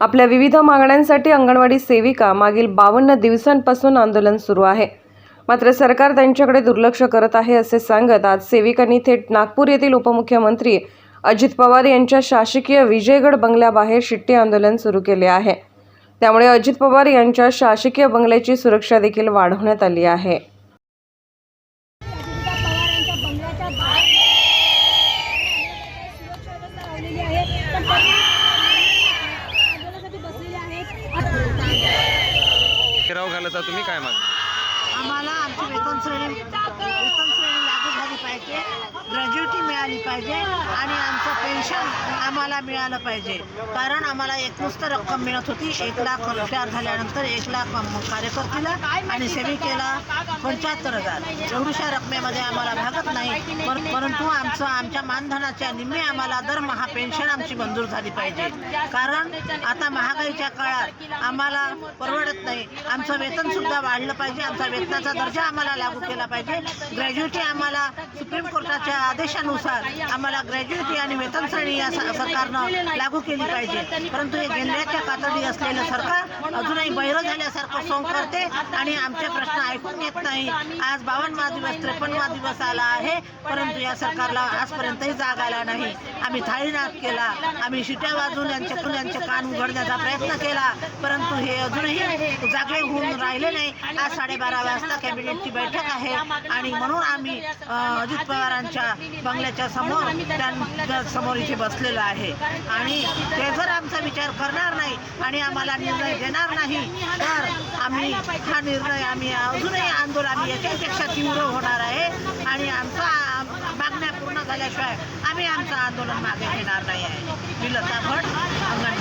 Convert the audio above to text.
आपल्या विविध मागण्यांसाठी अंगणवाडी सेविका मागील बावन्न दिवसांपासून आंदोलन सुरू आहे. मात्र सरकार त्यांच्याकडे दुर्लक्ष करत आहे असे सांगत आज सेविकांनी थेट नागपूर येथील उपमुख्यमंत्री अजित पवार यांच्या शासकीय विजयगड बंगल्याबाहेर शिट्टी आंदोलन सुरू केले आहे. त्यामुळे अजित पवार यांच्या शासकीय बंगल्याची सुरक्षा देखील वाढवण्यात आली आहे अजितदादा पवारांच्या बंगल्याच्या बाहेर सुरक्षा व्यवस्था लावलेली आहे पण तरी आंदोलनासाठी बसलेले आहेत ठराव घालता तुम्ही काय मागता आम्हाला आमची वेतन श्रेणी वेतन श्रेणी लागू झाली पाहिजे ग्रॅज्युटी मिळाली पाहिजे आणि आमचं पेन्शन आम्हाला मिळालं पाहिजे. कारण आम्हाला एकमुस्त रक्कम मिळत होती एक लाख रिटायर झाल्यानंतर एक लाख कार्यकर्तीला आणि सेविकेला. पंच्याहत्तर हजार. एवढ्याशा रकमेमध्ये आम्हाला भागत नाही. पर- परंतु आमचं आमच्या मानधनाच्या निम्मे आम्हाला दरमहा पेन्शन आमची मंजूर झाली पाहिजे. कारण आता महागाईच्या काळात आम्हाला परवडत नाही. आमचं वेतनसुद्धा वाढलं पाहिजे. आमचा वेतनाचा दर्जा आम्हाला लागू केला पाहिजे. ग्रॅज्युएटी आम्हाला सुप्रीम कोर्टाच्या आदेशानुसार आम्हाला ग्रॅज्युएटी आणि वेतन श्रेणी या सरकारनं लागू केली पाहिजे. परंतु हे गेल्याच्या पातळी असलेलं सरकार अजूनही बैर झाल्यासारखं सोंग करते आणि आमचे प्रश्न ऐकून घेत नाही. आज बावन्नवा दिवस त्रेपन्नवा दिवस आला आहे परंतु या सरकारला आजपर्यंतही जाग आला नाही. आम्ही थाळीनाद केला. आम्ही शिट्या वाजून यांच्याकडून यांचे कान उघडण्याचा प्रयत्न केला. परंतु हे अजूनही जागे होऊन राहिले नाही. आज साडेबारा वाजता कॅबिनेटची बैठक आहे आणि म्हणून आम्ही अजित पवारांच्या बंगल्याच्या समोर त्यांच्यासमोर इथे बसलेलो आहे. आणि ते जर आमचा विचार करणार नाही आणि आम्हाला निर्णय देणार नाही. तर आम्ही हा निर्णय आम्ही अजूनही आंदोलन याच्यापेक्षा तीव्र होणार आहे. आणि आमचा मागण्या पूर्ण झाल्याशिवाय आम्ही आमचं आंदोलन मागे घेणार नाही आहे. मी लता भट अंगण